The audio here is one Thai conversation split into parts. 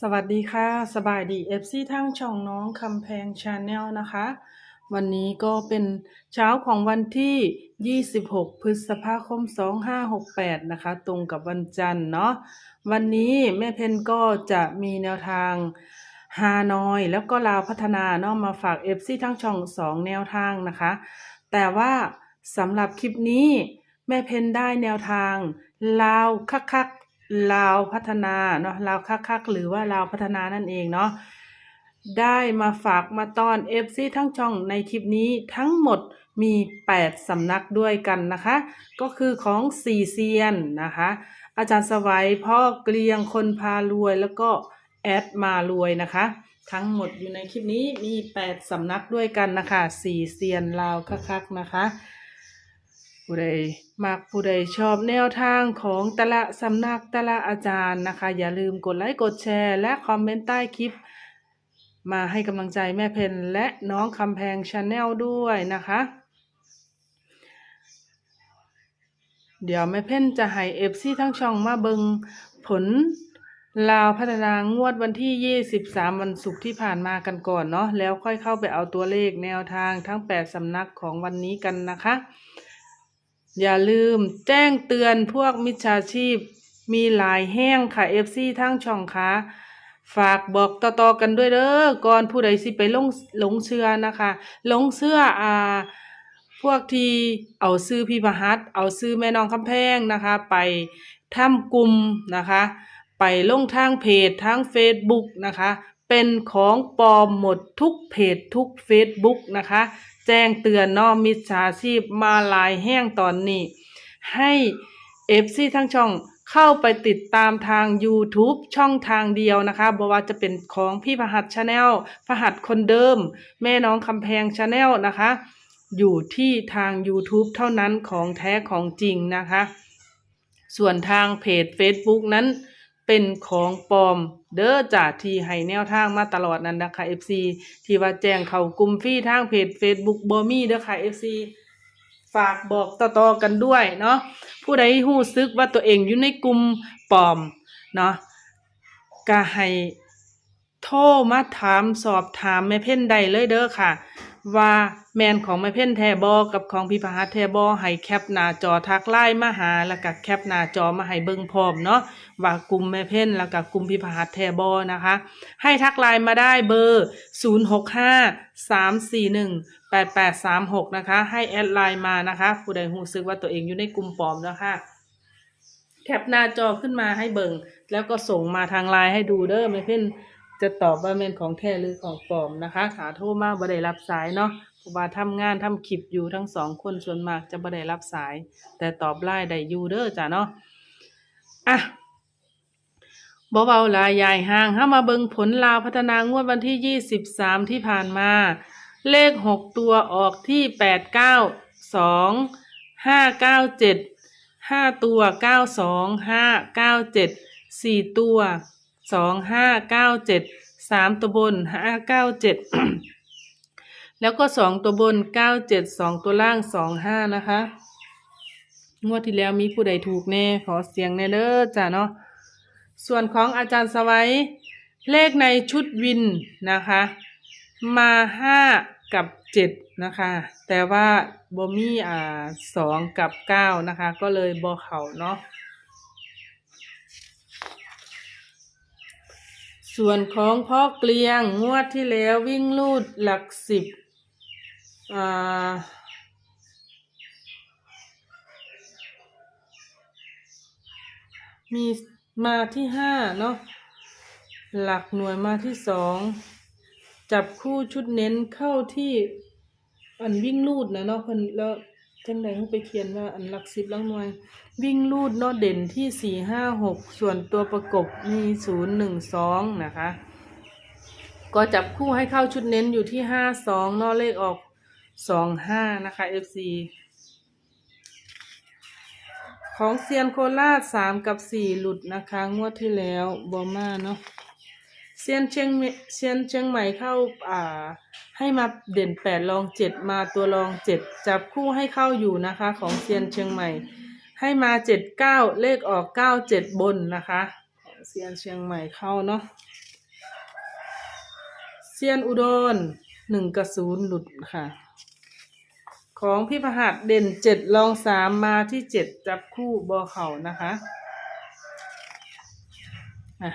สวัสดีค่ะ สบายดีเอฟซีทั้งช่องน้องคำแพงชาแนลนะคะ วันนี้ก็เป็นเช้าของวันที่ 26 พฤษภาคม 2568 นะคะ ตรงกับวันจันทร์เนาะวันนี้แม่เพนก็จะมีแนวทางฮานอยแล้วก็ลาวพัฒนาเนาะมาฝากเอฟซีทั้งช่อง2แนวทางนะคะ แต่ว่าสำหรับคลิปนี้แม่เพนได้แนวทางลาวคักๆ ลาวพัฒนาเนาะลาวคักๆหรือว่าลาวพัฒนานั่นเองเนาะได้มาฝากมาตอนเอฟซีทั้งช่องในคลิปนี้ทั้งหมดมี 8 สำนักด้วยกันนะคะ ก็คือของสี่เซียนนะคะ อาจารย์สวัยพ่อเกลียงคนพารวยแล้วก็แอดมารวยนะคะ ทั้งหมดอยู่ในคลิปนี้มี 8 สำนักด้วยกันนะคะสี่เซียนลาวคักๆนะคะ ผู้ใดมักผู้ใดชอบแนวทางของแต่ละสำนักแต่ละอาจารย์นะคะ อย่าลืมกดไลค์กดแชร์ และคอมเมนต์ใต้คลิป มาให้กำลังใจแม่เพนและน้องคำแพงชาแนลด้วยนะคะ เดี๋ยวแม่เพนจะให้เอฟซีทั้งช่องมาเบิงผลลาวพัฒนางวดวันที่ 23 วันศุกร์ที่ผ่านมากันก่อนเนาะแล้วค่อยเข้าไปเอาตัวเลขแนวทางทั้ง 8 สำนักของวันนี้กันนะคะ อย่าลืมแจ้งเตือนพวกมิจฉาชีพมีหลายแห้งค่ะ FC ทั้งช่องค่ะฝากบอกต่อๆกันด้วยเด้อก่อนผู้ใดสิไปลงหลงเชื่อนะคะหลงเชื่ออ่าพวกที่เอาซื้อพี่ประหัตเอาซื้อแม่น้องคำแพงนะคะ ไปทำกลุ่มนะคะ ไปลงทางเพจทาง Facebook นะคะ เป็นของปลอมหมดทุกเพจทุก Facebook นะคะ จ้งเตือนนอมิจฉาชีพมาลายแห้งตอนนี้ ให้เอฟซีทั้งช่องเข้าไปติดตามทาง YouTube ช่องทางเดียวนะคะบว่าจะเป็นของพี่พหัสชาแนลพหัสคนเดิม แม่น้องคำแพงชาแนลนะคะ อยู่ที่ทาง YouTube เท่านั้นของแท้ของจริงนะคะ ส่วนทางเพจ Facebook นั้นเป็นของปลอม เด้อจ่าที่ให้แนวทางมาตลอดนั่นนะคะ FC ที่ว่าแจ้งเขากลุ่มฟรีทางเพจ Facebook บอมี่เด้อค่ะ FC ฝากบอกต่อๆกันด้วยเนาะผู้ใดหู้ซึกว่าตัวเองอยู่ในกลุ่มปลอมเนาะก็ให้โทรมาถามสอบถามแม่เพ่นใดเลยเด้อค่ะ ว่าแมนของแม่เพ่นแทบอกับของพี่พหัสแทบอให้แคปหน้าจอทักไลน์มาหาแล้วก็แคปหน้าจอมาให้เบิ่งพร้อมเนาะว่ากลุ่มแม่เพ่นแล้วก็กลุ่มพี่พหัสแทบอนะคะ ให้ทักไลน์มาได้เบอร์ 0653418836 นะคะ ให้แอดไลน์มานะคะผู้ใดหูซึกว่าตัวเองอยู่ในกลุ่มปลอมนะคะแคปหน้าจอขึ้นมาให้เบิ่งแล้วก็ส่งมาทางไลน์ให้ดูเด้อแม่เพ่น จะตอบว่าเป็นของแท้หรือของปลอมนะคะขาโทรมาบ่ได้รับสายเนาะเพราะว่าทำงานทำคลิปอยู่ทั้งสองคนส่วนมากจะบ่ได้รับสาย แต่ตอบไลน์ได้อยู่เด้อจ้ะเนาะอะบ่เบาลายยายห่างห้ามาเบิงผลลาวพัฒนางวดวันที่ยี่สิบสามที่ผ่านมา เลขหกตัวออกที่แปดเก้าสองห้าเก้าเจ็ดห้าตัวเก้าสองห้าเก้าเจ็ดสี่ตัว สองห้าเก้าเจ็ดสามตัวบนห้าเก้าเจ็ดแล้วก็สองตัวบนเก้าเจ็ดสองตัวล่างสองห้านะคะ งวดที่แล้วมีผู้ใดถูกแน่ขอเสียงแน่เด้อจ้ะเนาะส่วนของอาจารย์สวัยเลขในชุดวินนะคะ มาห้ากับเจ็ดนะคะ แต่ว่าบมีอ่าสองกับเก้านะคะ ก็เลยบอเขาเนาะ ส่วนของพ่อเกลียงงวดที่แล้ววิ่งลูดหลักสิบอ่ามีมาที่ห้าเนาะหลักหน่วยมาที่สองจับคู่ชุดเน้นเข้าที่อันวิ่งลูดนะเนาะเพิ่นแล้ว จังใดเขาไปเขียนว่าอันหลักสิบหลักหน่วย วิ่งลูดเนาะเด่นที่สี่ห้าหกส่วนตัวประกบมีศูนย์หนึ่งสองนะคะ ก็จับคู่ให้เข้าชุดเน้นอยู่ที่ห้าสองนาะเลขออกสองห้านะคะ FC ของเซียนโคราชสามกับสี่หลุดนะคะ งวดที่แล้วบอมาเนาะ เซียนเชียงเซียนเชียงใหม่เข้าอ่า ให้มาเด่นแปดรองเจ็ดมาตัวรองเจ็ดจับคู่ให้เข้าอยู่นะคะ ของเซียนเชียงใหม่ ให้มาเจ็ดเก้าเลขออกเก้าเจ็ดบนนะคะของเซียนเชียงใหม่เข้าเนาะซียนอุดรหนึ่งกับศูนย์หลุดค่ะ ของพี่พหัสเด่นเจ็ดลองสามมาที่เจ็ดจับคู่บอเข่านะคะอะ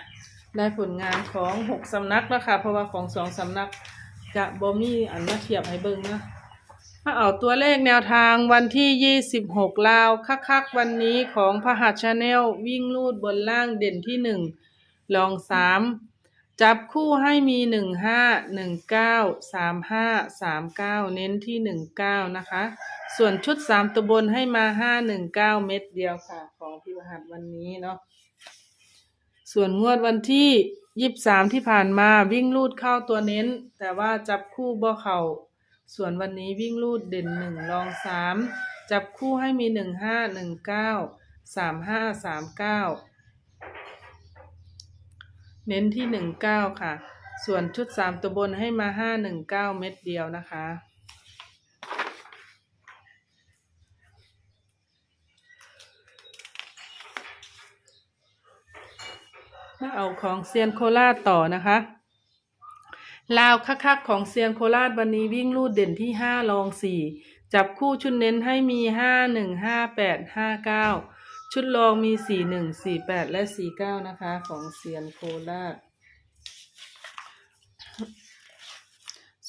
ได้ผลงานของหกสำนักแล้วค่ะเพราะว่าของสองสำนักกะบอมี่อันมาเทียบให้เบิ่งนะมาเอาตัวเลขแนวทางวันที่ 26 ลาว คักๆ วันนี้ของพหัสชาแนลวิ่งลูดบนล่างเด่นที่ 1 ลอง 3 จับคู่ให้มี 15 19 35 39 เน้นที่ 19 นะคะ ส่วนชุด 3 ตัวบนให้มา 519 เม็ดเดียวค่ะ ของพี่พหัสวันนี้เนาะ ส่วนงวดวันที่ยี่สิบสามที่ผ่านมาวิ่งลูดเข้าตัวเน้น แต่ว่าจับคู่บ่เข่า ส่วนวันนี้วิ่งลูดเด่นหนึ่งรองสามจับคู่ให้มีหนึ่งห้าหนึ่งเก้าสามห้าสามเก้าเน้นที่หนึ่งเก้าค่ะ ส่วนชุดสามตัวบนให้มาห้าหนึ่งเก้าเม็ดเดียวนะคะ มาเอาของเซียนโคราชต่อนะคะลาวคักๆของเซียนโคราชวันนี้วิ่งลูดเด่นที่ห้ารองสี่จับคู่ชุดเน้นให้มีห้าหนึ่งห้าแปดห้าเก้าชุดรองมีสี่หนึ่งสี่แปดและสี่เก้านะคะของเซียนโคราช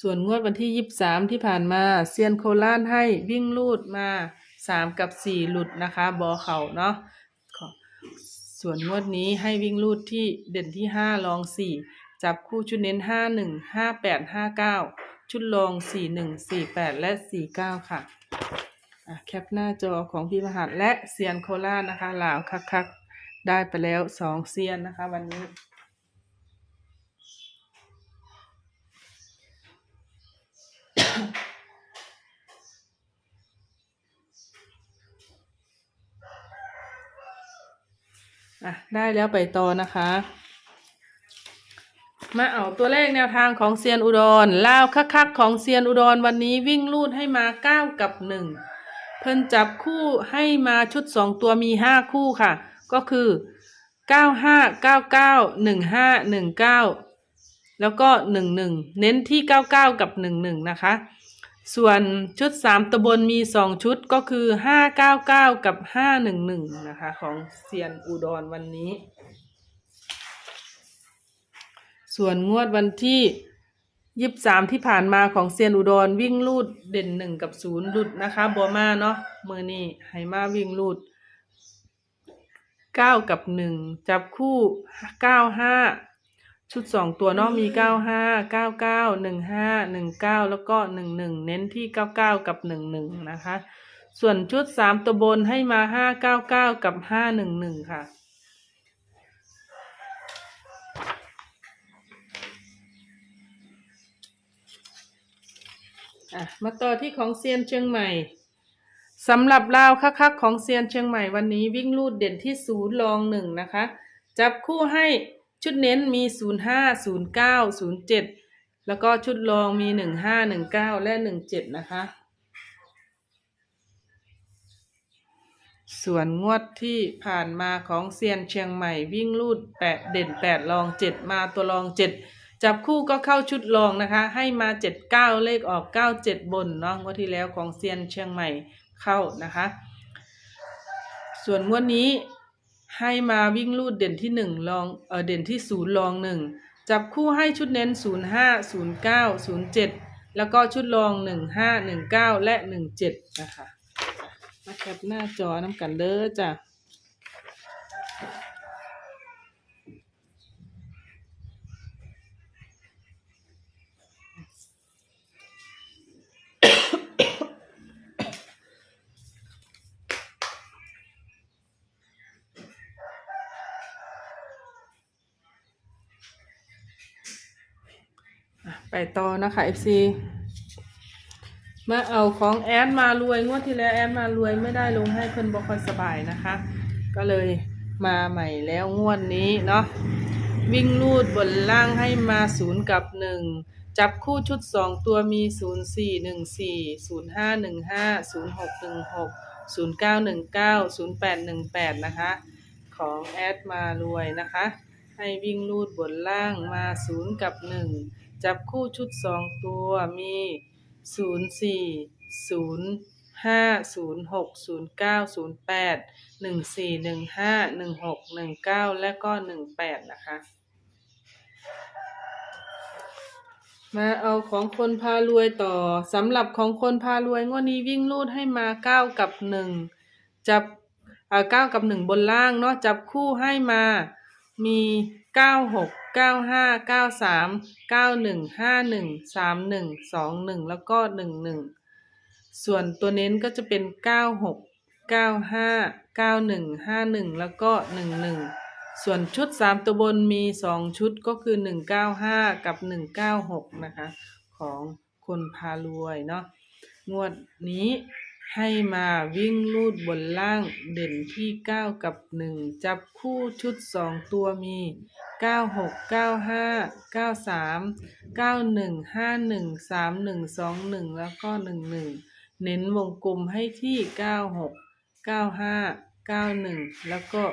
ส่วนงวดวันที่ยี่สิบสามที่ผ่านมาเซียนโคราชให้วิ่งลูดมาสามกับสี่หลุดนะคะบอเข่าเนาะ ส่วนงวดนี้ให้วิ่งลูดที่เด่นที่ห้ารองสี่จับคู่ชุดเน้นห้าหนึ่งห้าแปดห้าเก้าชุดรองสี่หนึ่งสี่แปดและสี่เก้าค่ะแคปหน้าจอของพี่มหัสและเซียนโคราชนะคะลาวคักๆ ได้ไปแล้วสองเซียนนะคะวันนี้ อะได้แล้วไปต่อนะคะ มาเอาตัวเลขแนวทางของเซียนอุดรลาวคักๆของเซียนอุดรวันนี้วิ่งลูดให้มาเก้ากับหนึ่งเพิ่นจับคู่ให้มาชุดสองตัวมีห้าคู่ค่ะ ก็คือเก้าห้าเก้าเก้าหนึ่งห้าหนึ่งเก้าแล้วก็หนึ่งหนึ่งเน้นที่เก้าเก้ากับหนึ่งหนึ่งนะคะ ส่วนชุดสามตะบนมีสองชุดก็คือห้าเก้าเก้ากับห้าหนึ่งหนึ่งนะคะ ของเซียนอุดรวันนี้ ส่วนงวดวันที่ยี่สิบสามที่ผ่านมาของเซียนอุดรวิ่งลูดเด่นหนึ่งกับศูนย์หลุดนะคะบัวมาเนาะมือนี่ให้มาวิ่งลูดเก้ากับหนึ่งจับคู่เก้าห้า ชุดสองตัวเนาะมีเก้าห้าเก้าเก้าหนึ่งห้าหนึ่งเก้าแล้วก็หนึ่งหนึ่งเน้นที่เก้าเก้ากับหนึ่งหนึ่งนะคะ ส่วนชุดสามตัวบนให้มาห้าเก้าเก้ากับห้าหนึ่งหนึ่งค่ะอะ มาต่อที่ของเซียนเชียงใหม่สำหรับลาวคักๆของเซียนเชียงใหม่วันนี้วิ่งลูดเด่นที่ศูนย์รองหนึ่งนะคะ จับคู่ให้ ชุดเน้นมีศูนย์ห้าศูนย์เก้าศูนย์เจ็ดแล้วก็ชุดรองมีหนึ่งห้าหนึ่งเก้าและหนึ่งเจ็ดนะคะ ส่วนงวดที่ผ่านมาของเซียนเชียงใหม่วิ่งลูดแปดเด่นแปดรองเจ็ดมาตัวรองเจ็ดจับคู่ก็เข้าชุดรองนะคะ ให้มาเจ็ดเก้าเลขออกเก้าเจ็ดบนเนาะงวดที่แล้วของเซียนเชียงใหม่เข้านะคะ ส่วนงวดนี้ ให้มาวิ่งลูดเด่นที่หนึ่งรองเออเด่นที่ศูนย์รองหนึ่งจับคู่ให้ชุดเน้นศูนย์ห้าศูนย์เก้าศูนย์เจ็ดแล้วก็ชุดรองหนึ่งห้าหนึ่งเก้าและหนึ่งเจ็ดนะคะ มาแคปหน้าจอน้ำกันเด้อจ้ะ ต่อนะคะ FC มาเอาของแอดมารวยงวดที่แล้วแอดมารวยไม่ได้ลงให้เพิ่นบ่ค่อยสบายนะคะ ก็เลยมาใหม่แล้วงวดนี้เนาะวิ่งลูดบนล่างให้มาศูนย์กับหนึ่งจับคู่ชุดสองตัวมีศูนย์สี่หนึ่งสี่ศูนย์ห้าหนึ่งห้าศูนย์หกหนึ่งหกศูนย์เก้าหนึ่งเก้าศูนย์แปดหนึ่งแปดนะคะ ของแอดมารวยนะคะ ให้วิ่งลูดบนล่างมาศูนย์กับหนึ่ง จับคู่ชุดสองตัวมีศูนย์สี่ศูนย์ห้าศูนย์หกศูนย์เก้าศูนย์แปดหนึ่งสี่หนึ่งห้าหนึ่งหกหนึ่งเก้าและก็หนึ่งแปดนะคะ มาเอาของคนพารวยต่อสำหรับของคนพารวยงวดนี้วิ่งลูดให้มาเก้ากับหนึ่งจับเก้ากับหนึ่งบนล่างเนาะจับคู่ให้มามีเก้าหก เก้าห้าเก้าสามเก้าหนึ่งห้าหนึ่งสามหนึ่งสองหนึ่งแล้วก็หนึ่งหนึ่งส่วนตัวเน้นก็จะเป็นเก้าหกเก้าห้าเก้าหนึ่งห้าหนึ่งแล้วก็หนึ่งหนึ่งส่วนชุดสามตัวบนมีสองชุดก็คือหนึ่งเก้าห้ากับหนึ่งเก้าหกนะคะ ของคนพารวยเนาะงวดนี้ ให้มาวิ่งลูดบนล่างเด่นที่เก้ากับหนึ่งจับคู่ชุดสองตัวมีเก้าหกเก้าห้าเก้าสามเก้าหนึ่งห้าหนึ่งสามหนึ่งสองหนึ่งแล้วก็หนึ่งหนึ่งเน้นวงกลมให้ที่เก้าหกเก้าห้าเก้าหนึ่งแล้วก็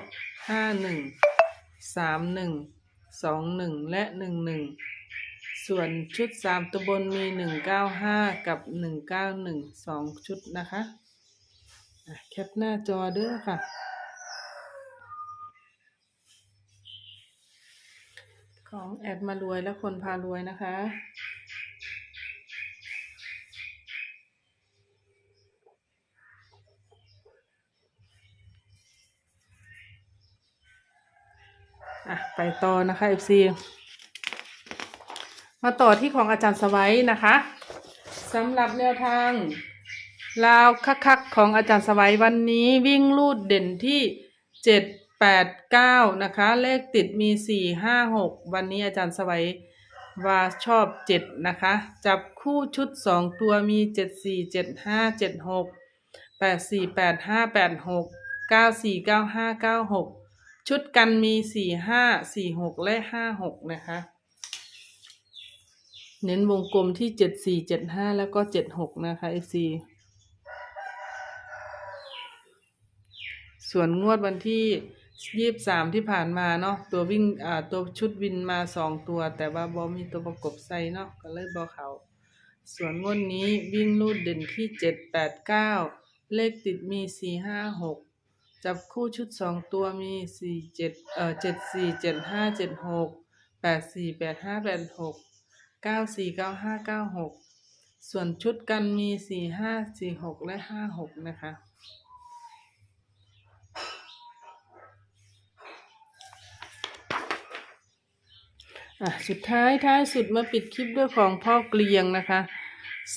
ห้าหนึ่งสามหนึ่งสองหนึ่งและหนึ่งหนึ่ง ส่วนชุดสามตัวบนมีหนึ่งเก้าห้ากับหนึ่งเก้าหนึ่งสองชุดนะคะอะแคปหน้าจอเด้อค่ะ ของแอดมารวยและคนพารวยนะคะอะไปต่อนะคะ FC มาต่อที่ของอาจารย์สวัยนะคะสำหรับแนวทางลาวคักๆของอาจารย์สวัยวันนี้วิ่งลูดเด่นที่เจ็ดแปดเก้านะคะ เลขติดมีสี่ห้าหกวันนี้อาจารย์สวัยว่าชอบเจ็ดนะคะ จับคู่ชุดสองตัวมีเจ็ดสี่เจ็ดห้าเจ็ดหกแปดสี่แปดห้าแปดหกเก้าสี่เก้าห้าเก้าหกชุดกันมีสี่ห้าสี่หกและห้าหกนะคะ เน้นวงกลมที่เจ็ดสี่เจ็ดห้าแล้วก็เจ็ดหกนะคะ FC ส่วนงวดวันที่ยี่บสามที่ผ่านมาเนาะตัววิ่งอ่าตัวชุดวินมาสองตัว แต่ว่าบอมีตัวประกบใส่เนาะก็เลยบอเขา ส่วนงวดนี้วิ่งลูดเด่นที่เจ็ดแปดเก้าเลขติดมีสี่ห้าหกจับคู่ชุดสองตัวมีสี่เจ็ดเอ่อเจ็ดสี่เจ็ดห้าเจ็ดหกแปดสี่แปดห้าแปดหก เก้าสี่เก้าห้าเก้าหกส่วนชุดกันมีสี่ห้าสี่หกและห้าหกนะคะ อะ สุดท้ายท้ายสุดมาปิดคลิปด้วยของพ่อเกลียงนะคะ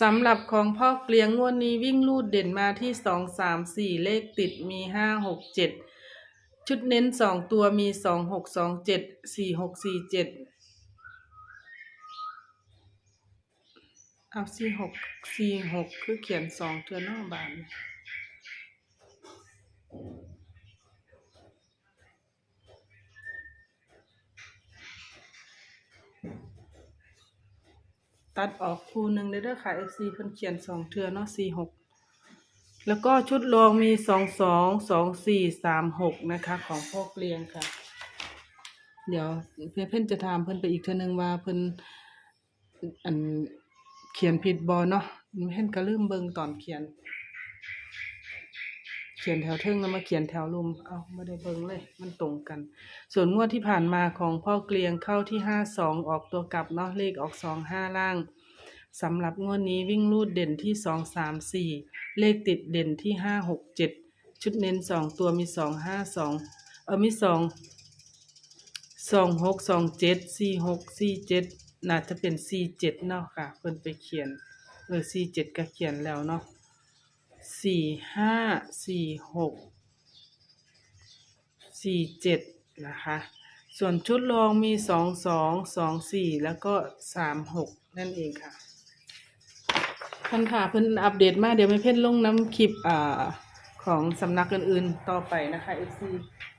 สำหรับของพ่อเกลียงงวดนี้วิ่งลูดเด่นมาที่สองสามสี่เลขติดมีห้าหกเจ็ดชุดเน้นสองตัวมีสองหกสองเจ็ดสี่หกสี่เจ็ด เอาสี่หกสี่หกคือเขียนสองเทือนอกบานตัดออกคู่หนึ่งเลยเด้อค่ะ FC เพิ่นเขียนสองเทือเนาะสี่หกแล้วก็ชุดรองมีสองสองสองสี่สามหกนะคะ ของพ่อเกลียงค่ะ เดี๋ยวเพื่อนจะถามเพิ่นไปอีกเทือนึงว่าเพิ่นอัน เขียนผิดบอเนาะเพิ่นก็ลืมเบิงตอนเขียน เขียนแถวเทิงแล้วมาเขียนแถวลุม เอาไม่ได้เบิงเลย มันตรงกัน ส่วนงวดที่ผ่านมาของพ่อเกลียงเข้าที่ห้าสองออกตัวกลับเนาะเลขออกสองห้าล่างสำหรับงวดนี้วิ่งลูดเด่นที่สองสามสี่เลขติดเด่นที่ห้าหกเจ็ดชุดเน้นสองตัวมีสองห้าสองเออมีสองสองหกสองเจ็ดสี่หกสี่เจ็ด น่าจะเป็นสี่เจ็ดเนาะค่ะเพิ่นไปเขียนเออสี่เจ็ดก็เขียนแล้วเนาะสี่ห้าสี่หกสี่เจ็ดนะคะ ส่วนชุดรองมีสองสองสองสี่แล้วก็สามหกนั่นเองค่ะท่านค่ะเพิ่นอัปเดตมาเดี๋ยวไม่เพ่นลงน้ำคลิปอ่าของสำนักอื่นๆต่อไปนะคะ FC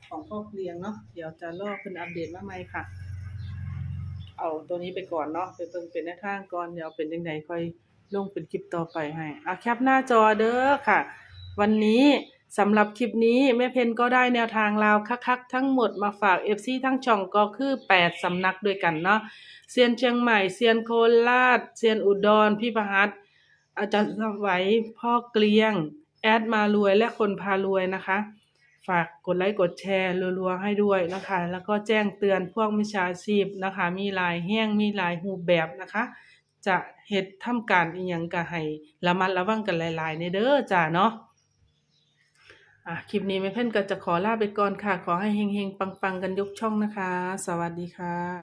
ของพ่อเลี้ยงเนาะเดี๋ยวจะรอเพิ่นอัปเดตมาใหม่ค่ะ เอาตัวนี้ไปก่อนเนาะไปเพิ่งเป็นแนวทางก่อนเดี๋ยวเป็นยังไงค่อยลงเป็นคลิปต่อไปให้อะแคปหน้าจอเด้อค่ะ วันนี้สำหรับคลิปนี้แม่เพนก็ได้แนวทางลาวคักๆทั้งหมดมาฝาก FC ทั้งช่องก็คือ 8 สำนักด้วยกันเนาะเซียนเชียงใหม่เซียนโคราชเซียนอุดรพี่ประหัตอาจารย์สวัยพ่อเกลียง แอดมารวยและคนพารวยนะคะ ฝากกดไลค์กดแชร์รัวๆให้ด้วยนะคะ แล้วก็แจ้งเตือนพวกมิจฉาชีพนะคะ มีลายแห้งมีลายหูแบบนะคะ จะเฮ็ดทำการอีหยังก็ให้ระมัดระวังกันหลายๆในเด้อจ้าเนาะอะคลิปนี้แม่เพ่นก็จะขอลาไปก่อนค่ะ ขอให้เฮงๆ ปังๆ กันยกช่องนะคะ สวัสดีค่ะ